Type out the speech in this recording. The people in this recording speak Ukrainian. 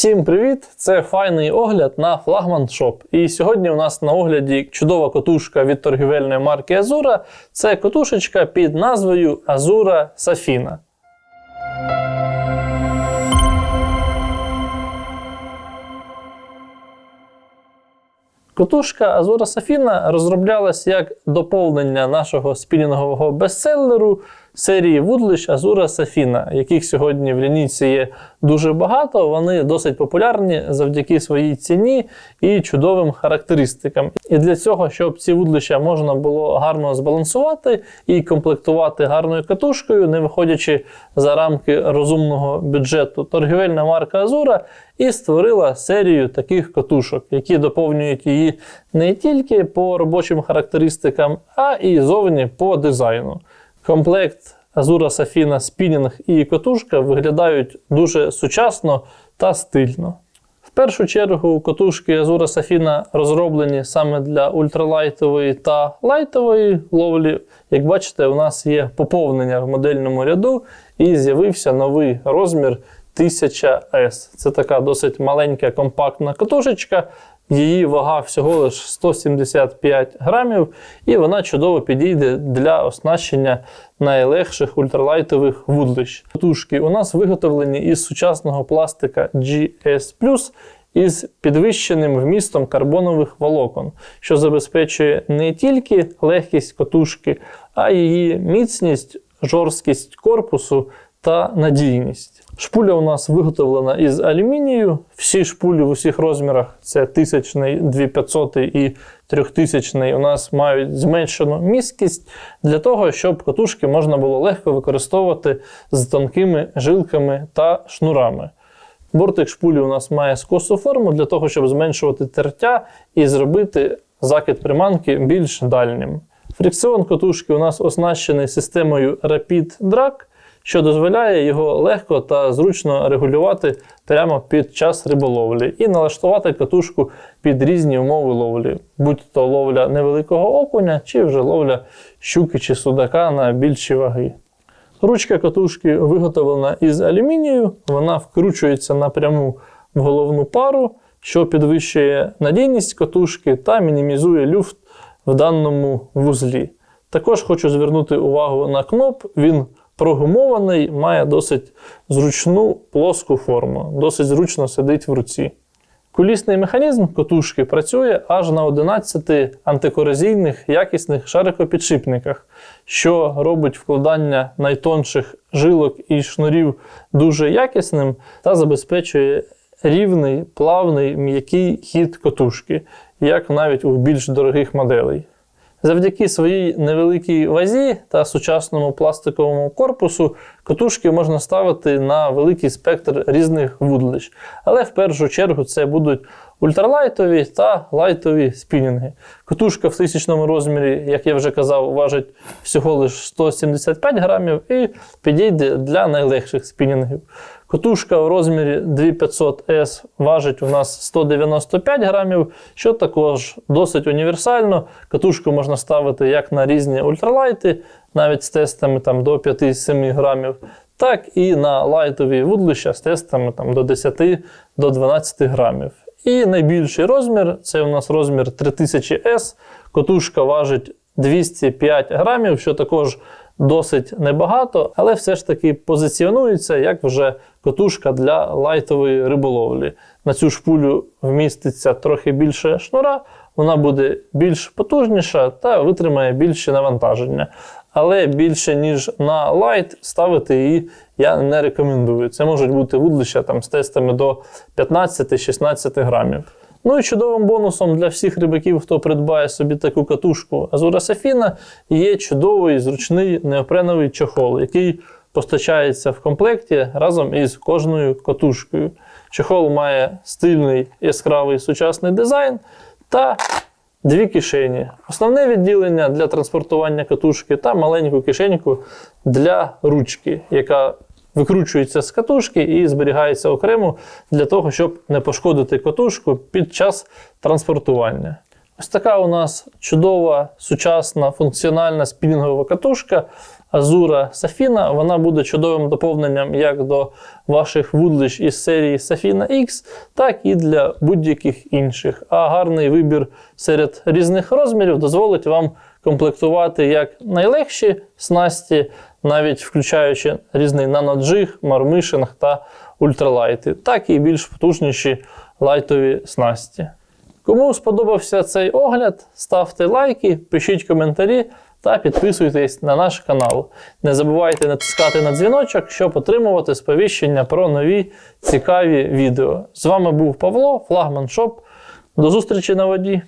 Всім привіт! Це файний огляд на флагман Shop. І сьогодні у нас на огляді чудова котушка від торгівельної марки Azura. Це котушечка під назвою Azura Safina. Котушка Azura Safina розроблялась як доповнення нашого спінінгового бестселеру серії вудлищ Azura Safina, яких сьогодні в лінійці є дуже багато. Вони досить популярні завдяки своїй ціні і чудовим характеристикам. І для цього, щоб ці вудлища можна було гарно збалансувати і комплектувати гарною катушкою, не виходячи за рамки розумного бюджету, торгівельна марка Azura і створила серію таких катушок, які доповнюють її не тільки по робочим характеристикам, а і зовні по дизайну. Комплект Azura Safina спінінг і котушка виглядають дуже сучасно та стильно. В першу чергу котушки Azura Safina розроблені саме для ультралайтової та лайтової ловлі. Як бачите, у нас є поповнення в модельному ряду і з'явився новий розмір 1000S. Це така досить маленька компактна катушечка. Її вага всього лише 175 грамів, і вона чудово підійде для оснащення найлегших ультралайтових вудлищ. Катушки у нас виготовлені із сучасного пластика GS із підвищеним вмістом карбонових волокон, що забезпечує не тільки легкість катушки, а її міцність, жорсткість корпусу та надійність. Шпуля у нас виготовлена із алюмінію. Всі шпулі в усіх розмірах це 1000, 2500 і 3000 у нас мають зменшену місткість для того, щоб катушки можна було легко використовувати з тонкими жилками та шнурами. Бортик шпулі у нас має скосу форму для того, щоб зменшувати тертя і зробити закид приманки більш дальнім. Фрикціон катушки у нас оснащений системою Rapid Drag що дозволяє його легко та зручно регулювати прямо під час риболовлі і налаштувати катушку під різні умови ловлі, будь-то ловля невеликого окуня, чи вже ловля щуки чи судака на більші ваги. Ручка катушки виготовлена із алюмінію, вона вкручується напряму в головну пару, що підвищує надійність катушки та мінімізує люфт в даному вузлі. Також хочу звернути увагу на кноп, він прогумований, має досить зручну плоску форму, досить зручно сидить в руці. Кулісний механізм котушки працює аж на 11 антикорозійних якісних шарикопідшипниках, що робить вкладання найтонших жилок і шнурів дуже якісним та забезпечує рівний, плавний, м'який хід котушки, як навіть у більш дорогих моделей. Завдяки своїй невеликій вазі та сучасному пластиковому корпусу катушки можна ставити на великий спектр різних вудлищ. Але в першу чергу це будуть ультралайтові та лайтові спінінги. Катушка в тисячному розмірі, як я вже казав, важить всього лише 175 грамів і підійде для найлегших спінінгів. Котушка в розмірі 2500S важить у нас 195 грамів, що також досить універсально. Катушку можна ставити як на різні ультралайти, навіть з тестами там, до 5-7 грамів, так і на лайтові вудлища з тестами там, до 10-12 грамів. І найбільший розмір це у нас розмір 3000S. Котушка важить 205 грамів, що також досить небагато, але все ж таки позиціонується як вже котушка для лайтової риболовлі. На цю шпулю вміститься трохи більше шнура, вона буде більш потужніша та витримає більше навантаження. Але більше, ніж на лайт, ставити її я не рекомендую. Це можуть бути вудлища там, з тестами до 15-16 грамів. Ну і чудовим бонусом для всіх рибаків, хто придбає собі таку катушку Азура Сафіна, є чудовий зручний неопреновий чохол, який постачається в комплекті разом із кожною катушкою. Чохол має стильний яскравий сучасний дизайн та дві кишені. Основне відділення для транспортування катушки та маленьку кишеньку для ручки, яка викручується з катушки і зберігається окремо для того, щоб не пошкодити катушку під час транспортування. Ось така у нас чудова, сучасна, функціональна спінінгова катушка Азура Safina. Вона буде чудовим доповненням як до ваших вудлищ із серії Safina X, так і для будь-яких інших. А гарний вибір серед різних розмірів дозволить вам комплектувати як найлегші снасті, навіть включаючи різний наноджиг, мармишинг та ультралайти, так і більш потужніші лайтові снасті. Кому сподобався цей огляд, ставте лайки, пишіть коментарі та підписуйтесь на наш канал. Не забувайте натискати на дзвіночок, щоб отримувати сповіщення про нові цікаві відео. З вами був Павло, флагман Шоп. До зустрічі на воді!